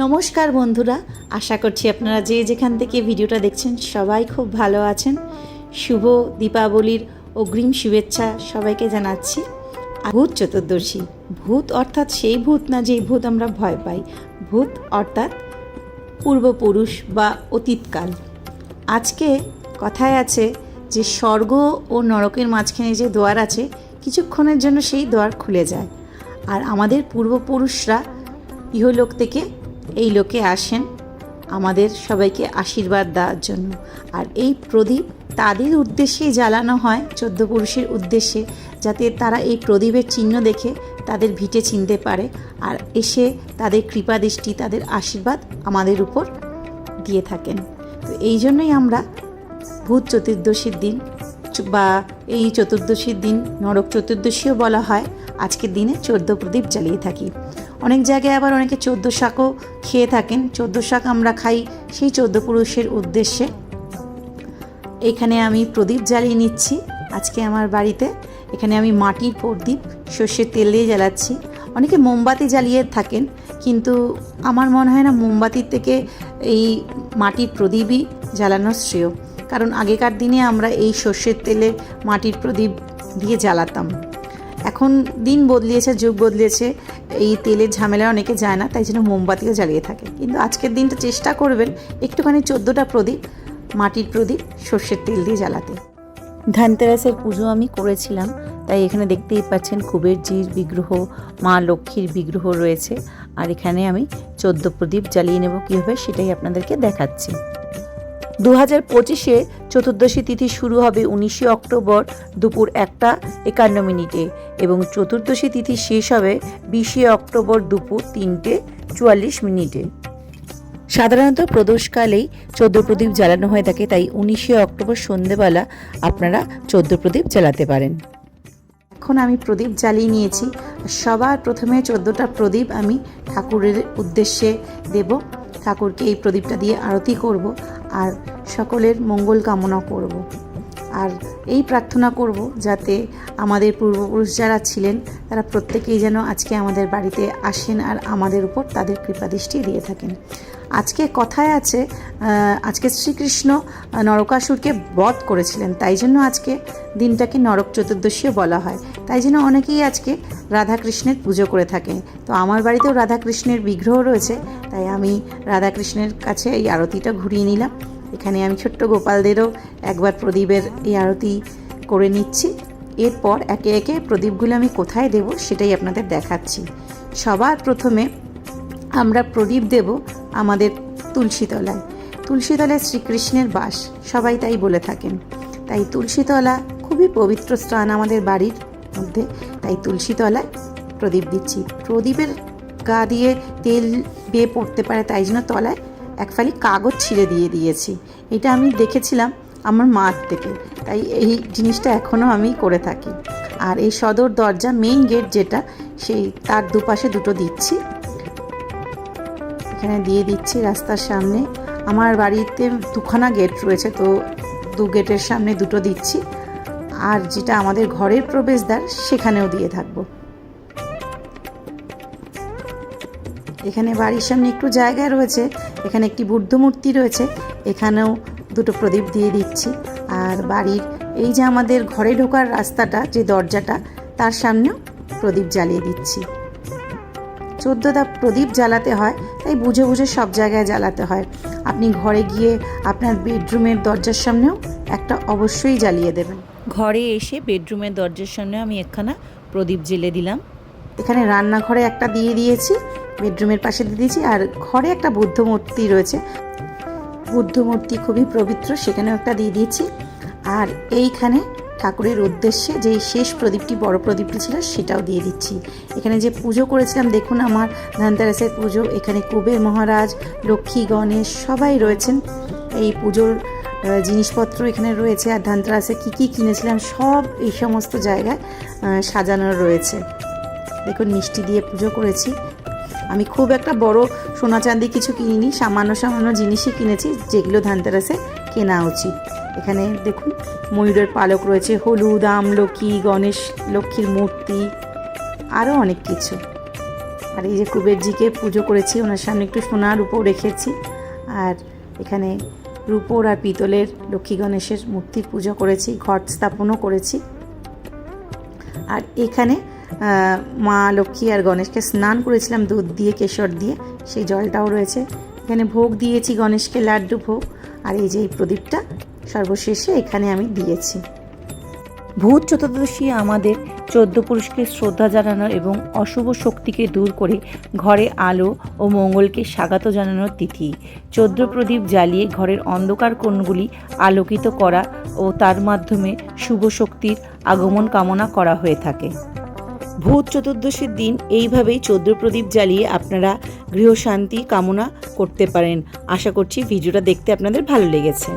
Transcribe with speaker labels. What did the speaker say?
Speaker 1: নমস্কার বন্ধুরা, আশা করছি আপনারা যে যেখান থেকে ভিডিওটা দেখছেন সবাই খুব ভালো আছেন। শুভ দীপাবলির অগ্রিম শুভেচ্ছা সবাইকে জানাচ্ছি। ভূত চতুর্দশী, ভূত অর্থাৎ সেই ভূত না যেই ভূত আমরা ভয় পাই। ভূত অর্থাৎ পূর্বপুরুষ বা অতীতকাল। আজকে কথায় আছে যে স্বর্গ ও নরকের মাঝখানে যে দোয়ার আছে, কিছুক্ষণের জন্য সেই দোয়ার খুলে যায়। আর আমাদের পূর্বপুরুষরা ইহলোক থেকে এই লোকে আসেন আমাদের সবাইকে আশীর্বাদ দেওয়ার জন্য। আর এই প্রদীপ তাদের উদ্দেশ্যেই জ্বালানো হয়, চোদ্দ পুরুষের উদ্দেশ্যে, যাতে তারা এই প্রদীপের চিহ্ন দেখে তাদের ভিটে চিনতে পারে আর এসে তাদের কৃপাদৃষ্টি তাদের আশীর্বাদ আমাদের উপর দিয়ে থাকেন। তো এই জন্যই আমরা ভূত চতুর্দশীর দিন বা এই চতুর্দশীর দিন নরক চতুর্দশীও বলা হয়, আজকের দিনে চোদ্দ প্রদীপ জ্বালিয়ে থাকি। অনেক জায়গায় আবার অনেকে চোদ্দ শাকও খেয়ে থাকেন। চোদ্দ শাক আমরা খাই সেই চোদ্দ পুরুষের উদ্দেশ্যে। এখানে আমি প্রদীপ জ্বালিয়ে নিচ্ছি আজকে আমার বাড়িতে। এখানে আমি মাটির প্রদীপ, সর্ষের তেল দিয়ে জ্বালাচ্ছি। অনেকে মোমবাতি জ্বালিয়ে থাকেন, কিন্তু আমার মনে হয় না মোমবাতির থেকে এই মাটির প্রদীপই জ্বালানো শ্রেয়। কারণ আগেকার দিনে আমরা এই সর্ষের তেলে মাটির প্রদীপ দিয়ে জ্বালাতাম। এখন দিন বদলিয়েছে, যুগ বদলিয়েছে। এই তেলের ঝামেলা অনেকে যায় না, তাই জন্য মোমবাতিও জ্বালিয়ে থাকে। কিন্তু আজকের দিনটা চেষ্টা করবেন একটুখানি চোদ্দোটা প্রদীপ, মাটির প্রদীপ, সর্ষের তেল দিয়ে জ্বালাতে। ধানতেরাসের পুজো আমি করেছিলাম, তাই এখানে দেখতেই পাচ্ছেন কুবেরজির বিগ্রহ, মা লক্ষ্মীর বিগ্রহ রয়েছে। আর এখানে আমি চোদ্দ প্রদীপ জ্বালিয়ে নেব কীভাবে সেটাই আপনাদেরকে দেখাচ্ছি। দু হাজার পঁচিশে চতুর্দশী তিথি শুরু হবে উনিশে অক্টোবর দুপুর একটা একান্ন মিনিটে এবং চতুর্দশী তিথি শেষ হবে বিশে অক্টোবর দুপুর তিনটে চুয়াল্লিশ মিনিটে। সাধারণত প্রদোষকালেই চোদ্দ প্রদীপ জ্বালানো হয়ে থাকে, তাই উনিশে অক্টোবর সন্ধেবেলা আপনারা চোদ্দ প্রদীপ জ্বালাতে পারেন। এখন আমি প্রদীপ জ্বালিয়ে নিয়েছি। সবার প্রথমে চোদ্দোটা প্রদীপ আমি ঠাকুরের উদ্দেশ্যে দেব। ঠাকুরকে এই প্রদীপটা দিয়ে আরতি করব। আর সকলের মঙ্গল কামনা করব। আর এই প্রার্থনা করব যাতে আমাদের পূর্বপুরুষ যারা ছিলেন, তারা প্রত্যেকেই যেন আজকে আমাদের বাড়িতে আসেন আর আমাদের উপর তাদের কৃপাদৃষ্টি দিয়ে থাকেন। আজকে কথায় আছে আজকে শ্রীকৃষ্ণ নরকাসুরকে বধ করেছিলেন। তাই জন্য আজকে দিনটাকে নরক চতুর্দশীও বলা হয়। তাই জন্য অনেকেই আজকে রাধাকৃষ্ণের পুজো করে থাকে তো আমার বাড়িতেও রাধাকৃষ্ণের বিগ্রহ রয়েছে, তাই আমি রাধাকৃষ্ণের কাছে এই আরতিটা ঘুরিয়ে নিলাম। এখানে আমি ছোট্ট গোপালদেরও একবার প্রদীপের এই আরতি করে নিচ্ছি। এরপর একে একে প্রদীপগুলো আমি কোথায় দেব সেটাই আপনাদের দেখাচ্ছি। সবার প্রথমে আমরা প্রদীপ দেব আমাদের তুলসীতলায়। তুলসীতলায় শ্রীকৃষ্ণের বাস, সবাই তাই বলে থাকেন। তাই তুলসীতলা খুবই পবিত্র স্থান আমাদের বাড়ির মধ্যে, তাই তুলসীতলায় প্রদীপ দিচ্ছি। প্রদীপের গা দিয়ে তেল বেয়ে পড়তে পারে তাই জন্য তলায় এক ফালি কাগজ ছিঁড়ে দিয়ে দিয়েছি। এটা আমি দেখেছিলাম আমার মার থেকে। তাই এই জিনিসটা এখনও আমি করে থাকি। আর এই সদর দরজা মেইন গেট যেটা, সেই তার দুপাশে দুটো দিচ্ছি। এখানে দিয়ে দিচ্ছি রাস্তার সামনে। আমার বাড়িতে দুখানা গেট রয়েছে, তো দু গেটের সামনে দুটো দিচ্ছি। আর যেটা আমাদের ঘরের প্রবেশদ্বার, সেখানেও দিয়ে থাকব। এখানে বাড়ির সামনে একটু জায়গা রয়েছে এখানে একটি বুদ্ধ মূর্তি রয়েছে এখানেও দুটো প্রদীপ দিয়ে দিচ্ছি। আর বাড়ির এই যে আমাদের ঘরে ঢোকার রাস্তাটা যে দরজাটা তার সামনেও প্রদীপ জ্বালিয়ে দিচ্ছি। চোদ্দোটা প্রদীপ জ্বালাতে হয় তাই বুঝে বুঝে সব জায়গায় জ্বালাতে হয়। আপনি ঘরে গিয়ে আপনার বেডরুমের দরজার সামনেও একটা অবশ্যই জ্বালিয়ে দেবেন। ঘরে এসে বেডরুমের দরজার সামনে আমি একখানা প্রদীপ জেলে দিলাম। এখানে রান্নাঘরে একটা দিয়ে দিয়েছি বেডরুমের পাশে দিয়ে দিয়েছি। আর ঘরে একটা বুদ্ধ মূর্তি রয়েছে। বুদ্ধ মূর্তি খুবই পবিত্র, সেখানেও একটা দিয়ে দিয়েছি। আর এইখানে ঠাকুরের উদ্দেশ্যে যেই শেষ প্রদীপটি, বড় প্রদীপটি ছিল, সেটাও দিয়ে দিচ্ছি। এখানে যে পুজো করেছিলাম, দেখুন আমার ধানতেরাসের পুজো, এখানে কুবের মহারাজ, লক্ষ্মী, গণেশ সবাই রয়েছেন। এই পুজোর জিনিসপত্র এখানে রয়েছে। আর ধানতেরাসে কী কী কিনেছিলাম, সব এই সমস্ত জায়গায় সাজানো রয়েছে। দেখুন, মিষ্টি দিয়ে পুজো করেছি। আমি খুব একটা বড় সোনা চাঁদি কিছু কিনিনি, সামান্য সামান্য জিনিসই কিনেছি, যেগুলো ধানতেরাসে কেনা উচিত। এখানে দেখুন, ময়ূরের পালক রয়েছে, হলুদ, আমলকি, গণেশ, লক্ষ্মীর মূর্তি আরও অনেক কিছু। আর এই যে কুবেরজিকে পুজো করেছি, ওনার সামনে একটু সোনার উপর রেখেছি। আর এখানে রূপোর আর পিতলের লক্ষ্মী গণেশের মূর্তির পুজো করেছি, ঘট স্থাপনও করেছি। আর এখানে মা লক্ষ্মী আর গণেশকে স্নান করেছিলাম দুধ দিয়ে, কেশর দিয়ে, সেই জলটাও রয়েছে। এখানে ভোগ দিয়েছি গণেশকে, লাড্ডু ভোগ। আর এই যে এই প্রদীপটা সর্বশেষে এখানে আমি দিয়েছি। ভূত চতুর্দশী আমাদের চোদ্দ পুরুষকে শ্রদ্ধা জানানো এবং অশুভ শক্তিকে দূর করে ঘরে আলো ও মঙ্গলকে স্বাগত জানানোর তিথি। চোদ্দ প্রদীপ জ্বালিয়ে ঘরের অন্ধকার কোণগুলি আলোকিত করা ও তার মাধ্যমে শুভ শক্তির আগমন কামনা করা হয়ে থাকে। ভূত চতুর্দশীর দিন এইভাবেই চোদ্দ প্রদীপ জ্বালিয়ে আপনারা গৃহশান্তি কামনা করতে পারেন। আশা করছি ভিডিওটা দেখতে আপনাদের ভালো লেগেছে।